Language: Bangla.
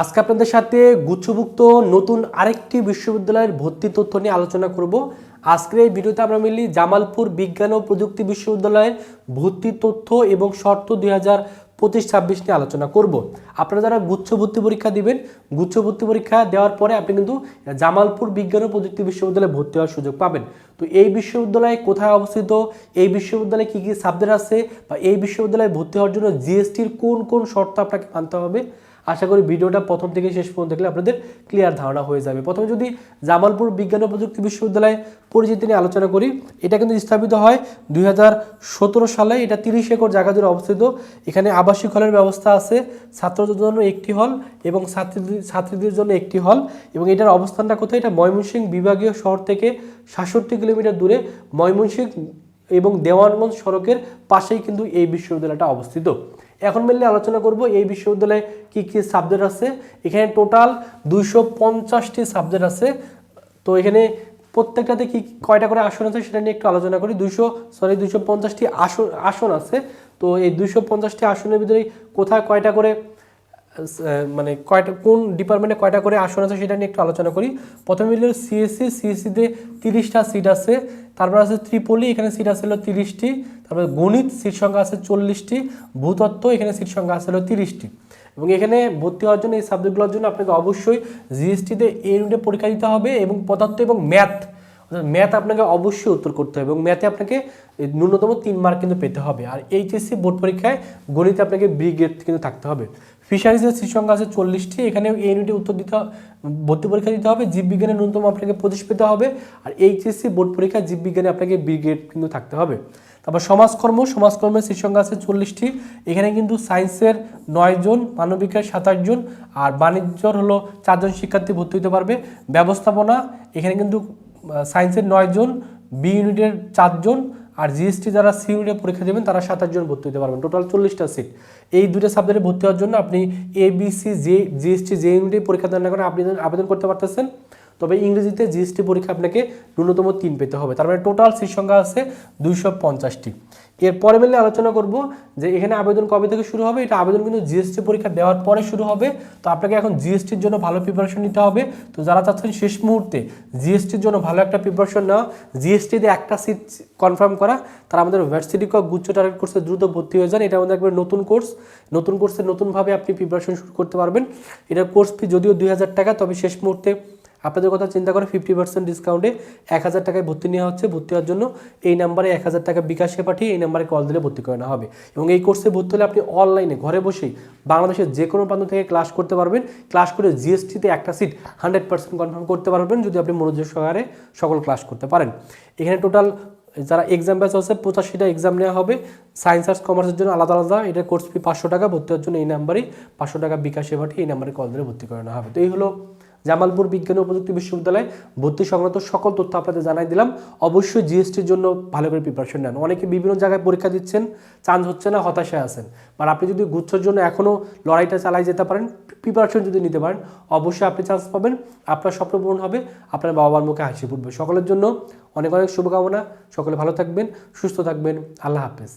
আজকে আপনাদের সাথে গুচ্ছভুক্ত নতুন আরেকটি বিশ্ববিদ্যালয়ের ভর্তি তথ্য নিয়ে আলোচনা করব। আজকের এই ভিডিওতে আমরা মিলি জামালপুর বিজ্ঞান ও প্রযুক্তি বিশ্ববিদ্যালয়ের ভর্তি তথ্য এবং শর্ত দুই হাজার পঁচিশ ছাব্বিশ নিয়ে আলোচনা করব। আপনারা যারা গুচ্ছ ভর্তি পরীক্ষা দিবেন গুচ্ছ ভর্তি পরীক্ষা দেওয়ার পরে আপনি কিন্তু জামালপুর বিজ্ঞান ও প্রযুক্তি বিশ্ববিদ্যালয়ে ভর্তি হওয়ার সুযোগ পাবেন। তো এই বিশ্ববিদ্যালয়ে কোথায় অবস্থিত, এই বিশ্ববিদ্যালয়ে কী কী সাবজেক্ট আছে বা এই বিশ্ববিদ্যালয়ে ভর্তি হওয়ার জন্য জিএসটির কোন কোন শর্ত আপনাকে মানতে হবে আশা করি ভিডিওটা প্রথম থেকে শেষ পর্যন্ত দেখলে আপনাদের ক্লিয়ার ধারণা হয়ে যাবে। প্রথমে যদি জামালপুর বিজ্ঞান ও প্রযুক্তি বিশ্ববিদ্যালয় পরিচিতি নিয়ে আলোচনা করি, এটা কিন্তু স্থাপিত হয় দুই হাজার সতেরো সালে, এটা তিরিশ একর জায়গা জুড়ে অবস্থিত। এখানে আবাসিক হলের ব্যবস্থা আছে, ছাত্রদের জন্য একটি হল এবং ছাত্রীদের ছাত্রীদের জন্য একটি হল এবং এটার অবস্থানটা কোথায়? এটা ময়মনসিংহ বিভাগীয় শহর থেকে সাতষট্টি কিলোমিটার দূরে ময়মনসিংহ এবং দেওয়ানগঞ্জ সড়কের পাশেই কিন্তু এই বিশ্ববিদ্যালয়টা অবস্থিত। এখন মেনলি আলোচনা করব এই বিশ্ববিদ্যালয়ে কি কি সাবজেক্ট আছে। এখানে টোটাল দুইশো পঞ্চাশটি সাবজেক্ট আছে। তো এখানে প্রত্যেকটাতে কি কয়টা করে আসন আছে সেটা নিয়ে একটু আলোচনা করি। দুশো সরি দুশো পঞ্চাশটি আসন আসন আছে। তো এই দুশো পঞ্চাশটি আসনের ভিতরে কোথায় কয়টা করে মানে কয়টা, কোন ডিপার্টমেন্টে কয়টা করে আসন আছে সেটা নিয়ে একটু আলোচনা করি। প্রথমে হলো সিএসসি সিএসসিতে তিরিশটা সিট আছে। তারপর আছে ত্রিপলি, এখানে সিট আছে হলো তিরিশটি। তারপরে গণিত সিট সংখ্যা আছে চল্লিশটি। ভূতত্ত্ব, এখানে সিট সংখ্যা আছে হলো তিরিশটি। এবং এখানে ভর্তি হওয়ার জন্য এই সাবজেক্টগুলোর জন্য আপনাকে অবশ্যই জিএসটিতে এই ইউনিটে পরীক্ষা দিতে হবে এবং পদার্থ এবং ম্যাথ ম্যাথ আপনাকে অবশ্যই উত্তর করতে হবে এবং ম্যাথে আপনাকে ন্যূনতম তিন মার্ক কিন্তু পেতে হবে। আর এইচএসসি বোর্ড পরীক্ষায় গণিতে আপনাকে বি গ্রেড কিন্তু থাকতে হবে। ফিশারিজের সিট সংখ্যা আছে চল্লিশটি এখানে এই ইউনিটে উত্তর দিতে ভর্তি পরীক্ষা দিতে হবে, জীববিজ্ঞানে ন্যূনতম আপনাকে পঁচিশ পেতে হবে আর এইচএসসি বোর্ড পরীক্ষায় জীববিজ্ঞানে আপনাকে বি গ্রেড কিন্তু থাকতে হবে। তারপর সমাজকর্ম, সমাজকর্মের সিট সংখ্যা আছে চল্লিশটি, এখানে কিন্তু সায়েন্সের নয় জন, মানবিকের সাতাশ জন আর বাণিজ্যর হলো চারজন শিক্ষার্থী ভর্তি হতে পারবে। ব্যবস্থাপনা, এখানে কিন্তু সায়েন্সের নয় জন বি ইউনিটের চারজন আর জিএসটি যারা সি ইউনিটের পরীক্ষা দেবেন তারা সাতাশ জন ভর্তি হতে পারবেন। টোটাল চল্লিশটা সিট এই দুটো সাবজেক্টে ভর্তি হওয়ার জন্য আপনি A B C J GST J ইউনিটে পরীক্ষা দেওয়ার না আপনি আবেদন করতে পারতেছেন। তবে ইংরেজিতে জিএসটি পরীক্ষা আপনাকে ন্যূনতম তিন পেতে হবে। তার মানে টোটাল সিট সংখ্যা আছে দুইশো পঞ্চাশটি। এরপরে মিলে আলোচনা করব যে এখানে আবেদন কবে থেকে শুরু হবে, এটা আবেদন কিন্তু জিএসটি পরীক্ষা দেওয়ার পরে শুরু হবে। তো আপনাকে এখন জিএসটির জন্য ভালো প্রিপারেশন নিতে হবে। তো যারা চাচ্ছেন শেষ মুহূর্তে জিএসটির জন্য ভালো একটা প্রিপারেশন নেওয়া জিএসটিতে একটা সিট কনফার্ম করা। তারা আমাদের ভার্সিটি কক গুচ্ছ টার্গেট কোর্সে দ্রুত ভর্তি হয়ে যান। এটা আমাদের একবার নতুন কোর্স নতুন কোর্সে নতুনভাবে আপনি প্রিপারেশন শুরু করতে পারবেন। এটার কোর্স ফি যদিও দুই হাজার টাকা, তবে শেষ মুহূর্তে আপনাদের কথা চিন্তা করে ফিফটি পার্সেন্ট ডিসকাউন্টে এক হাজার টাকায় ভর্তি নেওয়া হচ্ছে। ভর্তি হওয়ার জন্য এই নাম্বারে এক হাজার টাকা বিকাশে পাঠিয়ে এই নাম্বারে কল দিলে ভর্তি করে নেওয়া হবে। এবং এই কোর্সে ভর্তি হলে আপনি অনলাইনে ঘরে বসেই বাংলাদেশের যে কোনো প্রান্ত থেকে ক্লাস করতে পারবেন। ক্লাস করে জিএসটিতে একটা সিট হান্ড্রেড পার্সেন্ট কনফার্ম করতে পারবেন, যদি আপনি মনোযোগ সহকারে সকল ক্লাস করতে পারেন। এখানে টোটাল যারা এক্সাম ব্যাচ আছে, পঁচাশিটা এক্সাম নেওয়া হবে। সায়েন্স আর্টস কমার্সের জন্য আলাদা আলাদা। এটা কোর্স ফি পাঁচশো টাকা, ভর্তি হওয়ার জন্য এই নাম্বারেই পাঁচশো টাকা বিকাশে পাঠিয়ে এই নাম্বারে কল দিলে ভর্তি করানো হবে। তো এই হলো জামালপুর বিজ্ঞান ও প্রযুক্তি বিশ্ববিদ্যালয়ে ভর্তি সংক্রান্ত সকল তথ্য আপনাদের জানাই দিলাম। অবশ্যই জিএসটির জন্য ভালো করে প্রিপারেশন নেন। অনেকে বিভিন্ন জায়গায় পরীক্ষা দিচ্ছেন চান্স হচ্ছে না, হতাশায় আছেন। আর আপনি যদি গুচ্ছর জন্য এখনও লড়াইটা চালাই যেতে পারেন প্রিপারেশন যদি নিতে পারেন, অবশ্যই আপনি চান্স পাবেন। আপনার স্বপ্ন পূরণ হবে, আপনার বাবা মার মুখে হাসি ফুটবে। সকলের জন্য অনেক অনেক শুভকামনা। সকলে ভালো থাকবেন, সুস্থ থাকবেন। আল্লাহ হাফেজ।